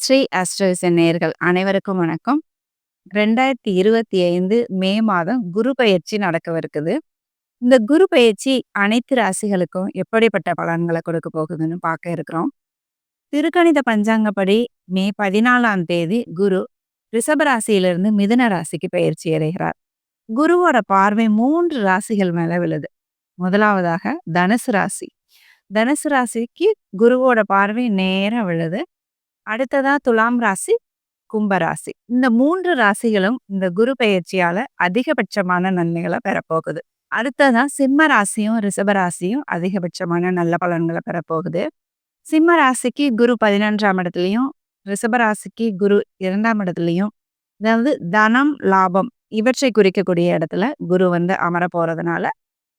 ஸ்ரீ அஸ்ட்ரோசன் நேர்கள் அனைவருக்கும் வணக்கம். ரெண்டாயிரத்தி இருபத்தி ஐந்து மே மாதம் குரு பயிற்சி நடக்கவிருக்குது. இந்த குரு பயிற்சி அனைத்து ராசிகளுக்கும் எப்படிப்பட்ட பலன்களை கொடுக்க போகுதுன்னு பார்க்க இருக்கிறோம். திருக்கணித பஞ்சாங்கப்படி மே பதினாலாம் தேதி குரு ரிஷப ராசியிலிருந்து மிதுன ராசிக்கு பயிற்சி அடைகிறார். குருவோட பார்வை மூன்று ராசிகள் மேல விழுது. முதலாவதாக தனுசு ராசி. தனுசு ராசிக்கு குருவோட பார்வை நேரம் விழுது. அடுத்ததா துலாம் ராசி கும்பராசி இந்த மூன்று ராசிகளும் இந்த குரு பயிற்சியால அதிகபட்சமான நன்மைகளை பெறப்போகுது. அடுத்ததா சிம்ம ராசியும் ரிஷபராசியும் அதிகபட்சமான நல்ல பலன்களை பெறப்போகுது. சிம்ம ராசிக்கு குரு பதினொன்றாம் இடத்துலையும் ரிஷபராசிக்கு குரு இரண்டாம் இடத்துலையும் அதாவது தனம் லாபம் இவற்றை குறிக்கக்கூடிய இடத்துல குரு வந்து அமர போறதுனால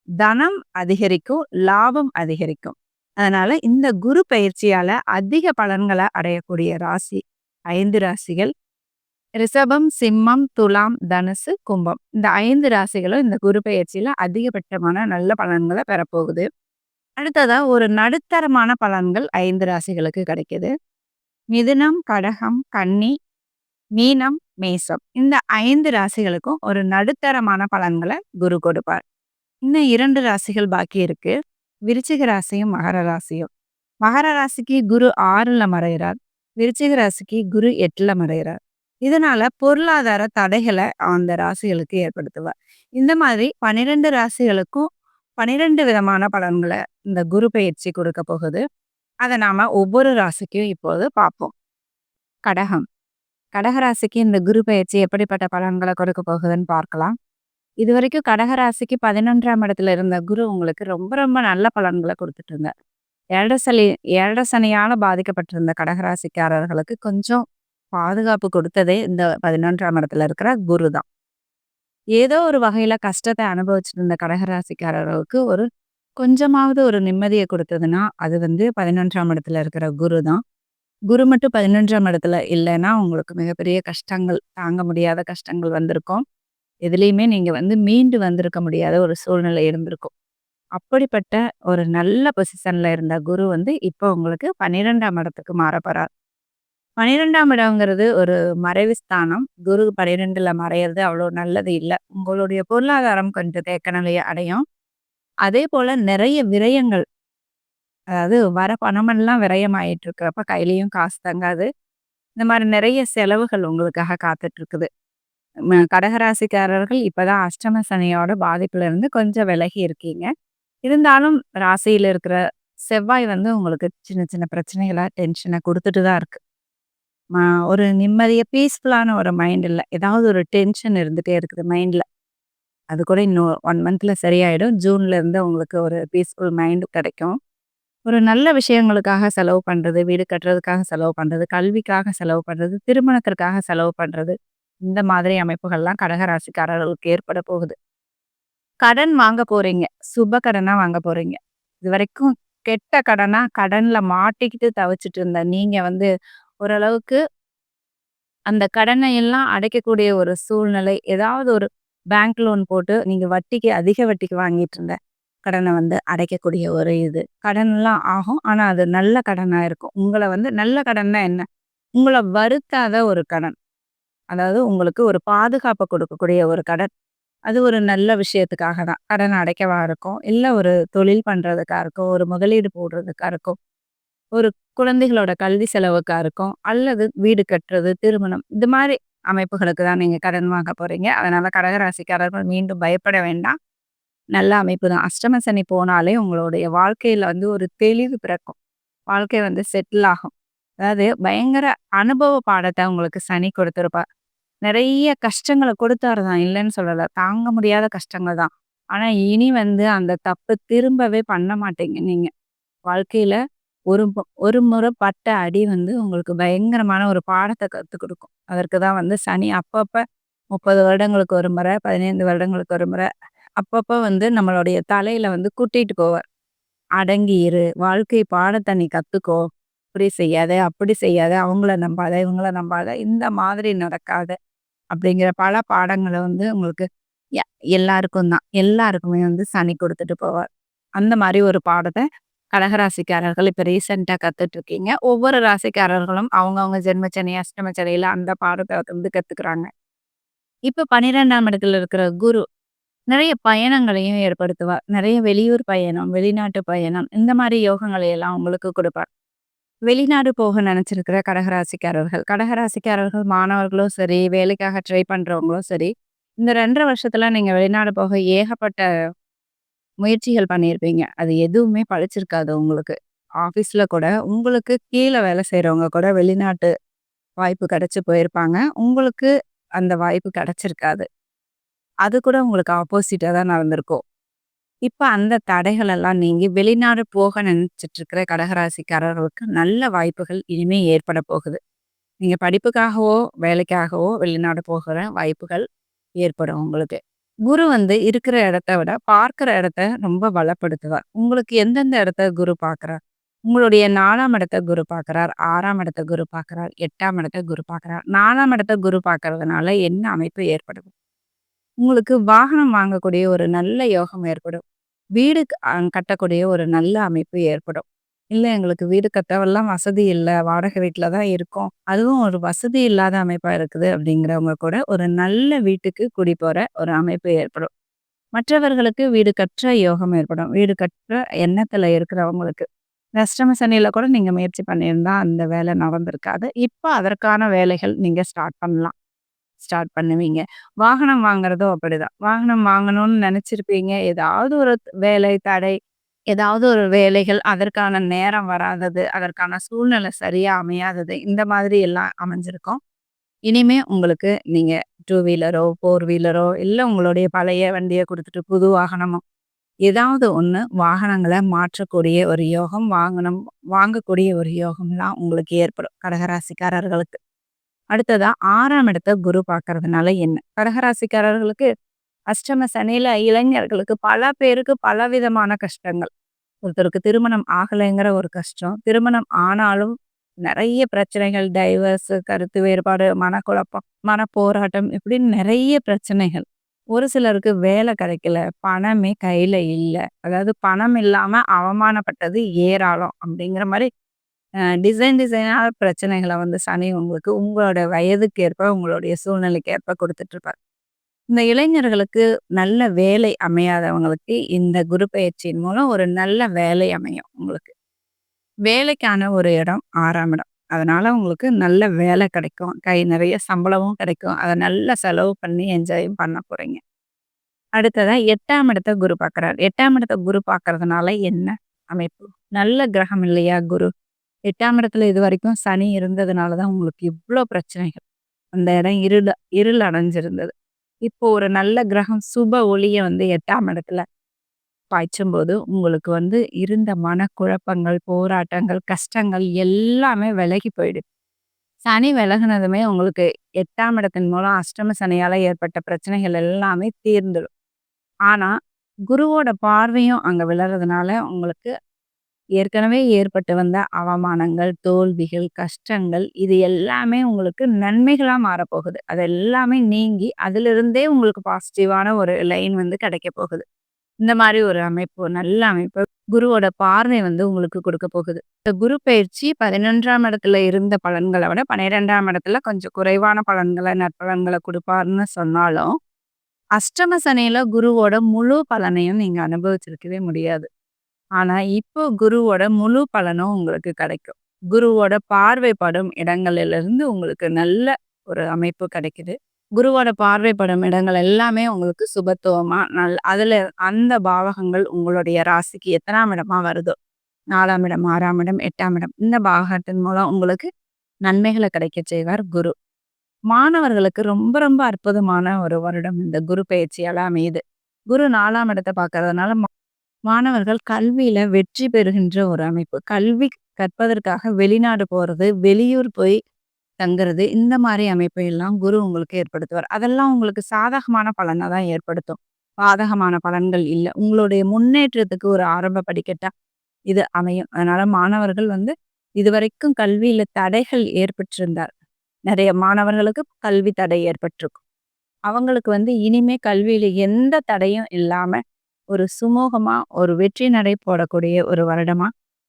தனம் அதிகரிக்கும் லாபம் அதிகரிக்கும். அதனால இந்த குரு பயிற்சியால அதிக பலன்களை அடையக்கூடிய ராசி ஐந்து ராசிகள் ரிஷபம் சிம்மம் துலாம் தனுசு கும்பம். இந்த ஐந்து ராசிகளும் இந்த குரு பயிற்சியில அதிகபட்சமான நல்ல பலன்களை பெறப்போகுது. அடுத்ததா ஒரு நடுத்தரமான பலன்கள் ஐந்து ராசிகளுக்கு கிடைக்குது. மிதுனம் கடகம் கன்னி மீனம் மேசம். இந்த ஐந்து ராசிகளுக்கும் ஒரு நடுத்தரமான பலன்களை குரு கொடுப்பார். இன்னும் இரண்டு ராசிகள் பாக்கி இருக்கு. விருச்சிக ராசியும் மகர ராசியும். மகர ராசிக்கு குரு ஆறுல மறைகிறார் விருச்சிக ராசிக்கு குரு எட்டுல மறைகிறார் இதனால பொருளாதார தடைகளை அந்த ராசிகளுக்கு ஏற்படுத்துவார். இந்த மாதிரி பனிரெண்டு ராசிகளுக்கும் பனிரெண்டு விதமான பலன்களை இந்த குரு பயிற்சி கொடுக்க போகுது. அதை நாம ஒவ்வொரு ராசிக்கும் இப்போது பார்ப்போம். கடகம். கடகராசிக்கு இந்த குரு பயிற்சி எப்படிப்பட்ட பலன்களை கொடுக்க போகுதுன்னு பார்க்கலாம். இது வரைக்கும் கடகராசிக்கு பதினொன்றாம் இடத்துல இருந்த குரு உங்களுக்கு ரொம்ப ரொம்ப நல்ல பலன்களை கொடுத்துட்டு இருந்தார். ஏழசலி சனி பாதிக்கப்பட்டிருந்த கடகராசிக்காரர்களுக்கு கொஞ்சம் பாதுகாப்பு கொடுத்ததே இந்த பதினொன்றாம் இடத்துல இருக்கிற குரு தான். ஏதோ ஒரு வகையில கஷ்டத்தை அனுபவிச்சுட்டு இருந்த கடகராசிக்காரர்களுக்கு ஒரு கொஞ்சமாவது ஒரு நிம்மதியை கொடுத்ததுன்னா அது வந்து பதினொன்றாம் இடத்துல இருக்கிற குரு தான். குரு மட்டும் பதினொன்றாம் இடத்துல இல்லைன்னா உங்களுக்கு மிகப்பெரிய கஷ்டங்கள் தாங்க முடியாத கஷ்டங்கள் வந்திருக்கும். எதுலேயுமே நீங்கள் வந்து மீண்டு வந்திருக்க முடியாத ஒரு சூழ்நிலை இருந்திருக்கும். அப்படிப்பட்ட ஒரு நல்ல பொசிஷன்ல இருந்த குரு வந்து இப்போ உங்களுக்கு பன்னிரெண்டாம் இடத்துக்கு மாறப்போறார். போறார். பன்னிரெண்டாம் இடங்கிறது ஒரு மறைவு ஸ்தானம். குரு பன்னிரெண்டுல மறையிறது அவ்வளோ நல்லது இல்லை. உங்களுடைய பொருளாதாரம் கொஞ்சம் தேக்க நிலையை அடையும். அதே போல் நிறைய விரயங்கள் அதாவது வர பணமெல்லாம் விரயமாயிட்டு இருக்கிறப்ப கையிலயும் காசு தங்காது. இந்த மாதிரி நிறைய செலவுகள் உங்களுக்காக காத்துட்டு இருக்குது கடகராசிக்காரர்கள் இப்போதான் அஷ்டம சனியோட பாதிப்புல இருந்து கொஞ்சம் விலகி இருக்கீங்க. இருந்தாலும் ராசியில இருக்கிற செவ்வாய் வந்து உங்களுக்கு சின்ன சின்ன பிரச்சனைகளாக டென்ஷனை கொடுத்துட்டு தான் இருக்கு. ஒரு நிம்மதியை பீஸ்ஃபுல்லான ஒரு மைண்ட் இல்லை ஏதாவது ஒரு டென்ஷன் இருந்துகிட்டே இருக்குது மைண்டில் அது கூட இன்னும் ஒன் மந்தில் சரியாயிடும். ஜூன்லேருந்து உங்களுக்கு ஒரு பீஸ்ஃபுல் மைண்டு கிடைக்கும். ஒரு நல்ல விஷயங்களுக்காக செலவு பண்ணுறது வீடு கட்டுறதுக்காக செலவு பண்ணுறது கல்விக்காக செலவு பண்ணுறது திருமணத்திற்காக செலவு பண்ணுறது இந்த மாதிரி அமைப்புகள்லாம் கடக ராசிக்காரர்களுக்கு ஏற்பட போகுது. கடன் வாங்க போறீங்க. சுப கடனா வாங்க போறீங்க. இது வரைக்கும் கெட்ட கடனா, கடன்ல மாட்டிக்கிட்டு தவிச்சிட்டு இருந்த நீங்க வந்து ஓரளவுக்கு அந்த கடனை எல்லாம் அடைக்கக்கூடிய ஒரு சூழ்நிலை, ஏதாவது ஒரு பேங்க் லோன் போட்டு நீங்க வட்டிக்கு அதிக வட்டிக்கு வாங்கிட்டு இருந்த கடனை வந்து அடைக்கக்கூடிய ஒரு இது. கடன்லாம் ஆகும். ஆனா அது நல்ல கடனா இருக்கும். உங்கள வந்து நல்ல கடன்னா என்ன? உங்கள வருத்தாத ஒரு கடன். அதாவது உங்களுக்கு ஒரு பாதுகாப்பை கொடுக்கக்கூடிய ஒரு கடன். அது ஒரு நல்ல விஷயத்துக்காக தான். கடன் அடைக்கவா இருக்கும். இல்லை ஒரு தொழில் பண்ணுறதுக்காக இருக்கும். ஒரு முதலீடு போடுறதுக்காக இருக்கும். ஒரு குழந்தைகளோட கல்வி செலவுக்காக இருக்கும். அல்லது வீடு கட்டுறது, திருமணம் இது மாதிரி அமைப்புகளுக்கு தான் நீங்கள் கடன் வாங்க போகிறீங்க அதனால் கடகராசிக்காரர்கள் மீண்டும் பயப்பட வேண்டாம். நல்ல அமைப்பு தான். அஷ்டம சனி போனாலே உங்களுடைய வாழ்க்கையில் வந்து ஒரு தெளிவு பிறக்கும். வாழ்க்கை வந்து செட்டில் ஆகும். அதாவது பயங்கர அனுபவ பாடத்தை உங்களுக்கு சனி கொடுத்துருப்பா நிறைய கஷ்டங்களை கொடுத்தாரு தான், இல்லைன்னு சொல்லலை தாங்க முடியாத கஷ்டங்கள் தான். ஆனால் இனி வந்து அந்த தப்பு திரும்பவே பண்ண மாட்டீங்க நீங்கள் வாழ்க்கையில் ஒரு ஒரு முறை பட்ட அடி வந்து உங்களுக்கு பயங்கரமான ஒரு பாடத்தை கற்றுக் கொடுக்கும் அதற்கு தான் வந்து சனி அப்பப்போ முப்பது வருடங்களுக்கு ஒரு முறை, 15 வருடங்களுக்கு ஒரு முறை அப்பப்போ வந்து நம்மளுடைய தலையில் வந்து கூட்டிகிட்டு போவார். "அடங்கி இரு. வாழ்க்கை பாடத்தை நீ கற்றுக்கோ இப்படி செய்யாத, அப்படி செய்யாத, அவங்கள நம்பாத, இவங்கள நம்பாத, இந்த மாதிரி நடக்காத." அப்படிங்கிற பல பாடங்களை வந்து உங்களுக்கு எல்லாருக்கும் தான். எல்லாருக்குமே வந்து சனி கொடுத்துட்டு போவார். அந்த மாதிரி ஒரு பாடத்தை கடகராசிக்காரர்கள் இப்போ ரீசெண்டாக கத்துட்டு இருக்கீங்க. ஒவ்வொரு ராசிக்காரர்களும் அவங்கவுங்க ஜென்மச்சனி, அஷ்டமச்சனையில் அந்த பாடத்தை வந்து கற்றுக்குறாங்க இப்போ பன்னிரெண்டாம் இடத்துல இருக்கிற குரு, நிறைய பயணங்களையும் ஏற்படுத்துவார். நிறைய வெளியூர் பயணம், வெளிநாட்டு பயணம் இந்த மாதிரி யோகங்களை எல்லாம் உங்களுக்கு கொடுப்பார் வெளிநாடு போக நினச்சிருக்கிற கடகராசிக்காரர்கள், கடகராசிக்காரர்கள் மாணவர்களும் சரி, வேலைக்காக ட்ரை பண்ணுறவங்களும் சரி, இந்த ரெண்டரை வருஷத்தில் நீங்கள் வெளிநாடு போக ஏகப்பட்ட முயற்சிகள் பண்ணியிருப்பீங்க. அது எதுவுமே பளிச்சிருக்காது உங்களுக்கு. ஆஃபீஸில் கூட உங்களுக்கு கீழே வேலை செய்கிறவங்க கூட வெளிநாட்டு வாய்ப்பு கிடச்சி போயிருப்பாங்க. உங்களுக்கு அந்த வாய்ப்பு கிடைச்சிருக்காது. அது கூட உங்களுக்கு ஆப்போசிட்டாக தான் நடந்திருக்கும். இப்போ அந்த தடைகள் எல்லாம் நீங்கி வெளிநாடு போக நினைச்சிட்டு இருக்கிற கடகராசிக்காரர்களுக்கு நல்ல வாய்ப்புகள் இனிமே ஏற்பட போகுது. நீங்க படிப்புக்காகவோ, வேலைக்காகவோ வெளிநாடு போகிற வாய்ப்புகள் ஏற்படும் உங்களுக்கு. குரு வந்து இருக்கிற இடத்த விட பார்க்கிற இடத்த ரொம்ப பலப்படுத்துவார். உங்களுக்கு எந்தெந்த இடத்த குரு பார்க்குறார் உங்களுடைய நாலாம் இடத்த குரு பார்க்குறார் ஆறாம் இடத்த குரு பார்க்குறார் எட்டாம் இடத்த குரு பார்க்குறார் நாலாம் இடத்த குரு பார்க்கறதுனால என்ன அமைப்பு ஏற்படும்? உங்களுக்கு வாகனம் வாங்கக்கூடிய ஒரு நல்ல யோகம் ஏற்படும். வீடு கட்டக்கூடிய ஒரு நல்ல அமைப்பு ஏற்படும். இல்லை எங்களுக்கு வீடு கட்டவெல்லாம் வசதி இல்லை வாடகை வீட்டில் தான் இருக்கோம். அதுவும் ஒரு வசதி இல்லாத அமைப்பாக இருக்குது அப்படிங்கிறவங்க கூட ஒரு நல்ல வீட்டுக்கு குடிபோற ஒரு அமைப்பு ஏற்படும். மற்றவர்களுக்கு வீடு கற்ற யோகம் ஏற்படும். வீடு கற்ற எண்ணத்தில் இருக்கிறவங்களுக்கு. அஷ்டம சனியில் கூட நீங்கள் முயற்சி பண்ணியிருந்தா அந்த வேலை நடந்திருக்காது. இப்போ அதற்கான வேலைகள் நீங்கள் ஸ்டார்ட் பண்ணலாம். ஸ்டார்ட் பண்ணுவீங்க. வாகனம் வாங்குறதும் அப்படிதான். வாகனம் வாங்கணும்னு நினைச்சிருப்பீங்க. ஏதாவது ஒரு வேலை தடை, ஏதாவது ஒரு வேலைகள் அதற்கான நேரம் வராதது, அதற்கான சூழ்நிலை சரியா அமையாதது, இந்த மாதிரி எல்லாம் அமைஞ்சிருக்கும். இனிமே உங்களுக்கு நீங்க டூ வீலரோ, ஃபோர் வீலரோ இல்லை உங்களுடைய பழைய வண்டியை கொடுத்துட்டு புது வாகனமோ, ஏதாவது ஒண்ணு வாகனங்களை மாற்றக்கூடிய ஒரு யோகம், வாங்கணும் வாங்கக்கூடிய ஒரு யோகம்லாம் உங்களுக்கு ஏற்படும். கடகராசிக்காரர்களுக்கு. அடுத்ததா ஆறாம் இடத்த குரு பார்க்கறதுனால என்ன? கடகராசிக்காரர்களுக்கு அஷ்டம சனியில இளைஞர்களுக்கு பல பேருக்கு பல விதமான கஷ்டங்கள். ஒருத்தருக்கு திருமணம் ஆகலைங்கிற ஒரு கஷ்டம். திருமணம் ஆனாலும் நிறைய பிரச்சனைகள், டைவர்ஸ், கருத்து வேறுபாடு, மனக்குழப்பம், மனப்போராட்டம் இப்படின்னு நிறைய பிரச்சனைகள். ஒரு சிலருக்கு வேலை கிடைக்கல. பணமே கையில இல்லை அதாவது பணம் இல்லாம அவமானப்பட்டது ஏராளம் அப்படிங்கிற மாதிரி டிசைன் டிசைனாக பிரச்சனைகளை வந்து சனி உங்களுக்கு உங்களோட வயதுக்கு ஏற்ப, உங்களுடைய சூழ்நிலைக்கு ஏற்ப கொடுத்துட்ருப்பார் இந்த இளைஞர்களுக்கு நல்ல வேலை அமையாதவங்களுக்கு இந்த குரு பயிற்சியின் மூலம் ஒரு நல்ல வேலை அமையும் உங்களுக்கு. வேலைக்கான ஒரு இடம் ஆறாம் இடம். அதனால உங்களுக்கு நல்ல வேலை கிடைக்கும். கை நிறைய சம்பளமும் கிடைக்கும். அதை நல்லா செலவு பண்ணி என்ஜாயும் பண்ண போறீங்க. அடுத்ததா எட்டாம் இடத்த குரு பார்க்குறாரு எட்டாம் இடத்த குரு பார்க்கறதுனால என்ன அமைப்பு? நல்ல கிரகம் இல்லையா குரு? எட்டாம் இடத்துல இதுவரைக்கும் சனி இருந்ததுனால தான் உங்களுக்கு இவ்வளோ பிரச்சனைகள். அந்த இடம் இருள இருள் அடைஞ்சிருந்தது. இப்போ ஒரு நல்ல கிரகம் சுப ஒளியை வந்து எட்டாம் இடத்துல பாய்ச்சும்போது, உங்களுக்கு வந்து இருந்த மனக்குழப்பங்கள், போராட்டங்கள், கஷ்டங்கள் எல்லாமே விலகி போயிடுது. சனி விலகினதுமே உங்களுக்கு எட்டாம் இடத்தின் மூலம் அஷ்டம சனியால் ஏற்பட்ட பிரச்சனைகள் எல்லாமே தீர்ந்துடும். ஆனால் குருவோட பார்வையும் அங்கே விழறதுனால உங்களுக்கு ஏற்கனவே ஏற்பட்டு வந்த அவமானங்கள், தோல்விகள், கஷ்டங்கள் இது எல்லாமே உங்களுக்கு நன்மைகளா மாறப்போகுது. அது எல்லாமே நீங்கி அதிலிருந்தே உங்களுக்கு பாசிட்டிவான ஒரு லைன் வந்து கிடைக்க போகுது. இந்த மாதிரி ஒரு அமைப்பு, நல்ல அமைப்பு குருவோட பார்வை வந்து உங்களுக்கு கொடுக்க போகுது. இந்த குரு பயிற்சி பதினொன்றாம் இடத்துல இருந்த பலன்களை விட 12ஆம் இடத்துல கொஞ்சம் குறைவான பலன்களை நற்பலன்களை கொடுப்பாருன்னு சொன்னாலும், அஷ்டம சனியில குருவோட முழு பலனையும் நீங்க அனுபவிச்சிருக்கவே முடியாது. ஆனா, இப்போ குருவோட முழு பலனும் உங்களுக்கு கிடைக்கும். குருவோட பார்வைப்படும் இடங்களிலிருந்து உங்களுக்கு நல்ல ஒரு அமைப்பு கிடைக்குது. குருவோட பார்வைப்படும் இடங்கள் எல்லாமே உங்களுக்கு சுபத்துவமா நல் அதுல அந்த பாவகங்கள் உங்களுடைய ராசிக்கு எத்தனாம் இடமா வருதோ, நாலாம் இடம், ஆறாம் இடம், எட்டாம் இடம் இந்த பாவகத்தின் மூலம் உங்களுக்கு நன்மைகளை கிடைக்கச் செய்வார் குரு. மாணவர்களுக்கு ரொம்ப ரொம்ப அற்புதமான ஒரு வருடம் இந்த குரு பயிற்சியெல்லாம் அமையுது. குரு நாலாம் இடத்தை பார்க்கறதுனால மாணவர்கள் கல்வியில வெற்றி பெறுகின்ற ஒரு அமைப்பு. கல்வி கற்பதற்காக வெளிநாடு போறது, வெளியூர் போய் தங்குறது, இந்த மாதிரி அமைப்பை எல்லாம் குரு உங்களுக்கு ஏற்படுத்துவார். அதெல்லாம் உங்களுக்கு சாதகமான பலனை தான் ஏற்படுத்தும். பாதகமான பலன்கள் இல்லை உங்களுடைய முன்னேற்றத்துக்கு ஒரு ஆரம்ப படிக்கட்டா இது அமையும். அதனால மாணவர்கள் வந்து இதுவரைக்கும் கல்வியில தடைகள் ஏற்பட்டிருந்தார் நிறைய மாணவர்களுக்கு கல்வி தடை ஏற்பட்டிருக்கும். அவங்களுக்கு வந்து இனிமே கல்வியில எந்த தடையும் இல்லாம, ஒரு சுமூகமா ஒரு வெற்றி நடை போடக்கூடிய ஒரு வருடமா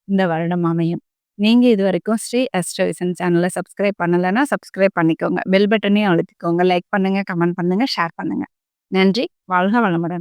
இந்த வருடம் அமையும். நீங்க இதுவரைக்கும் ஸ்ரீ அஸ்ட்ரோவிஷன் சேனலை சப்ஸ்கிரைப் பண்ணலன்னா, சப்ஸ்கிரைப் பண்ணிக்கோங்க. பெல் பட்டனையும் அழுத்திக்கோங்க. லைக் பண்ணுங்க, கமெண்ட் பண்ணுங்க, ஷேர் பண்ணுங்க. நன்றி. வாழ்க வளமுடன்.